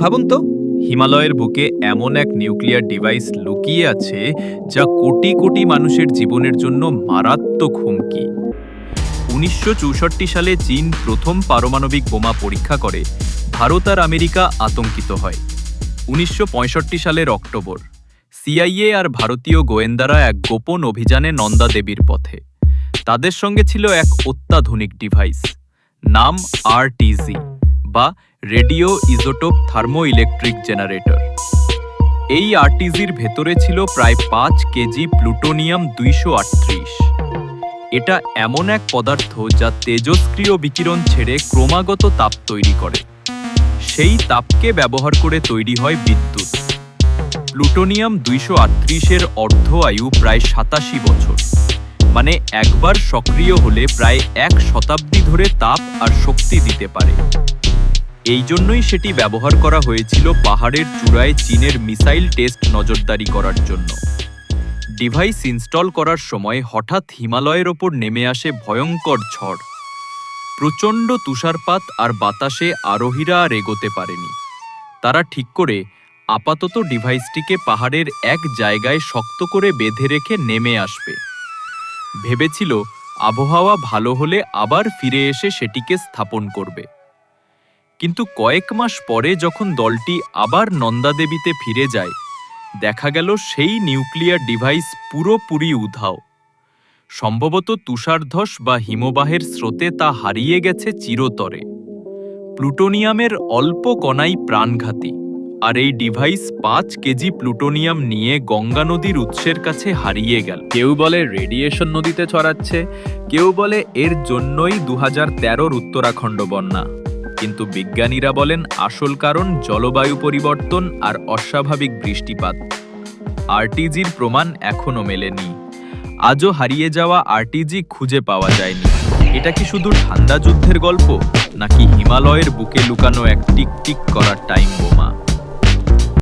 ভাবুন তো, হিমালয়ের বুকে এমন এক নিউক্লিয়ার ডিভাইস লুকিয়ে আছে যা কোটি কোটি মানুষের জীবনের জন্য মারাত্মক হুমকি। উনিশশো চৌষট্টি সালে চীন প্রথম পারমাণবিক বোমা পরীক্ষা করে, ভারত আর আমেরিকা আতঙ্কিত হয়। উনিশশো পঁয়ষট্টি সালের অক্টোবর, সিআইএ আর ভারতীয় গোয়েন্দারা এক গোপন অভিযানে নন্দা দেবীর পথে। তাদের সঙ্গে ছিল এক অত্যাধুনিক ডিভাইস, নাম আরটিজি। বা রেডিও ইজোটোপ থার্মো ইলেকট্রিক জেনারেটর। এই আরটিজির ভেতরে ছিল প্রায় পাঁচ কেজি প্লুটোনিয়াম দুইশো আটত্রিশ। এটা এমন এক পদার্থ যা তেজস্ক্রিয় বিকিরণ ছেড়ে ক্রমাগত তাপ তৈরি করে। সেই তাপকে ব্যবহার করে তৈরি হয় বিদ্যুৎ। প্লুটোনিয়াম দুইশো আটত্রিশের অর্ধ আয়ু প্রায় সাতাশি বছর। মানে একবার সক্রিয় হলে প্রায় এক শতাব্দী ধরে তাপ আর শক্তি দিতে পারে। এই জন্যই সেটি ব্যবহার করা হয়েছিল পাহাড়ের চূড়ায় চীনের মিসাইল টেস্ট নজরদারি করার জন্য। ডিভাইস ইনস্টল করার সময় হঠাৎ হিমালয়ের ওপর নেমে আসে ভয়ঙ্কর ঝড়। প্রচণ্ড তুষারপাত আর বাতাসে আরোহীরা আর এগোতে পারেনি। তারা ঠিক করে আপাতত ডিভাইসটিকে পাহাড়ের এক জায়গায় শক্ত করে বেঁধে রেখে নেমে আসবে। ভেবেছিল আবহাওয়া ভালো হলে আবার ফিরে এসে সেটিকে স্থাপন করবে। কিন্তু কয়েক মাস পরে যখন দলটি আবার নন্দাদেবীতে ফিরে যায়, দেখা গেল সেই নিউক্লিয়ার ডিভাইস পুরোপুরি উধাও। সম্ভবত তুষারধস বা হিমবাহের স্রোতে তা হারিয়ে গেছে চিরতরে। প্লুটোনিয়ামের অল্প কণাই প্রাণঘাতী, আর এই ডিভাইস পাঁচ কেজি প্লুটোনিয়াম নিয়ে গঙ্গা নদীর উৎসের কাছে হারিয়ে গেল। কেউ বলে রেডিয়েশন নদীতে ছড়াচ্ছে, কেউ বলে এর জন্যই দু হাজার উত্তরাখণ্ড বন্যা। কিন্তু বিজ্ঞানীরা বলেন আসল কারণ জলবায়ু পরিবর্তন আর অস্বাভাবিক বৃষ্টিপাত। আরটিজির প্রমাণ এখনও মেলেনি। আজও হারিয়ে যাওয়া আরটিজি খুঁজে পাওয়া যায়নি। এটা কি শুধু ঠান্ডা যুদ্ধের গল্প, নাকি হিমালয়ের বুকে লুকানো এক টিক টিক করার টাইম বোমা?